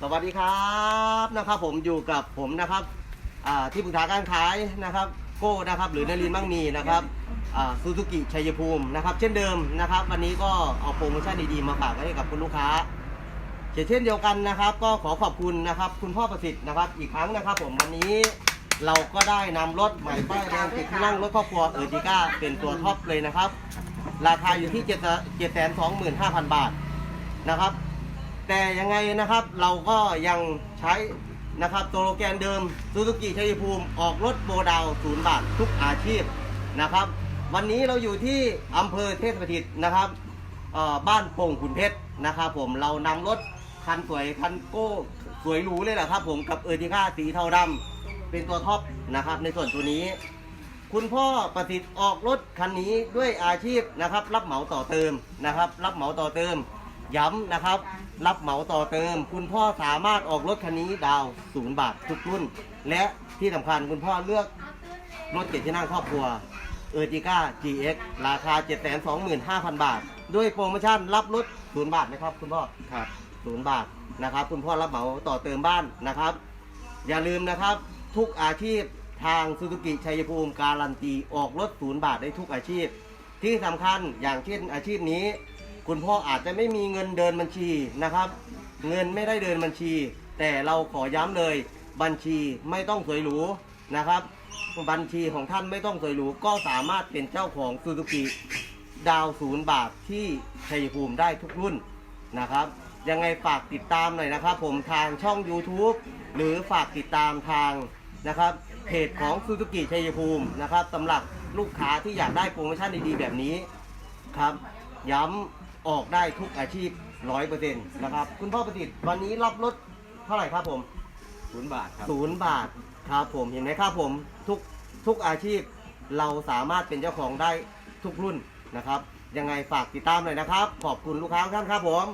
สวัสดีครับนะครับ ผมอยู่กับผมนะครับที่ปรึกษาการขายนะครับ โก้นะครับ หรือนรินมั่งมีนะครับซูซูกิชัยภูมินะครับ เช่นเดิมนะครับ วันนี้ก็เอาโปรโมชั่นดีๆมาฝากให้กับคุณลูกค้าเช่นเดียวกันนะครับ ก็ขอขอบคุณนะครับ คุณพ่อประสิทธิ์นะครับ อีกครั้งนะครับผมวันนี้เราก็ได้นำรถใหม่ป้ายแดงติดนั่งรถครอบครัวเออร์ติก้าเป็นตัวท็อปเลยนะครับ ราคาอยู่ที่7 7 2 5 0 0 0บาทนะครับ แต่ยังไงนะครับเราก็ยังใช้นะครับตัวโลแกนเดิมซูซูกิชัยภูมิออกรถโบดาวศูนย์บาททุกอาชีพนะครับ วันนี้เราอยู่ที่อำเภอเทพสถิตนะครับบ้านโป่งขุนเพชรนะครับ ผมเรานำรถคันสวยคันโก้สวยหรูเลยแหละครับ ผมกับเออร์ติก้าสีเทาดำเป็นตัวท็อปนะครับ ในส่วนตัวนี้ คุณพ่อประสิทธิ์ออกรถคันนี้ด้วยอาชีพนะครับ รับเหมาต่อเติมนะครับ รับเหมาต่อเติม ย้ำนะครับ รับเหมาต่อเติม คุณพ่อสามารถออกรถคันนี้ดาวศูนย์บาททุกรุ่น และที่สำคัญคุณพ่อเลือกรถเจ็ดที่นั่งครอบครัวเออร์ติก้า GX ราคา 725,000 บาท ด้วยโปรโมชั่นรับรถศูนย์บาทนะครับคุณพ่อครับศูนย์บาทนะครับ คุณพ่อรับเหมาต่อเติมบ้านนะครับ อย่าลืมนะครับ ทุกอาชีพทางซูซูกิชัยภูมิการันตีออกรถศูนย์บาทได้ทุกอาชีพ ที่สำคัญอย่างเช่นอาชีพนี้ คุณพ่ออาจจะไม่มีเงินเดินบัญชีนะครับ เงินไม่ได้เดินบัญชี แต่เราขอย้ำเลยบัญชีไม่ต้องสวยหรูนะครับ บัญชีของท่านไม่ต้องสวยหรูก็สามารถเป็นเจ้าของซูซูกิดาวศูนย์บาทที่ชัยภูมิได้ทุกรุ่นนะครับ ยังไงฝากติดตามหน่อยนะครับ ผมทางช่อง YouTube หรือฝากติดตามทางนะครับเพจของซูซูกิชัยภูมินะครับสำหรับลูกค้าที่อยากได้โปรโมชั่นดีๆแบบนี้ครับ ย้ำ ออกได้ทุกอาชีพร้อยเปอร์เซ็นต์นะครับ คุณพ่อประสิทธิ์วันนี้รับรถเท่าไหร่ครับผมศูนย์บาทครับศูนย์บาทครับผมเห็นไหมครับผมทุกทุกอาชีพเราสามารถเป็นเจ้าของได้ทุกรุ่นนะครับ ยังไงฝากติดตามหน่อยนะครับ ขอบคุณลูกค้าทุกท่านครับผม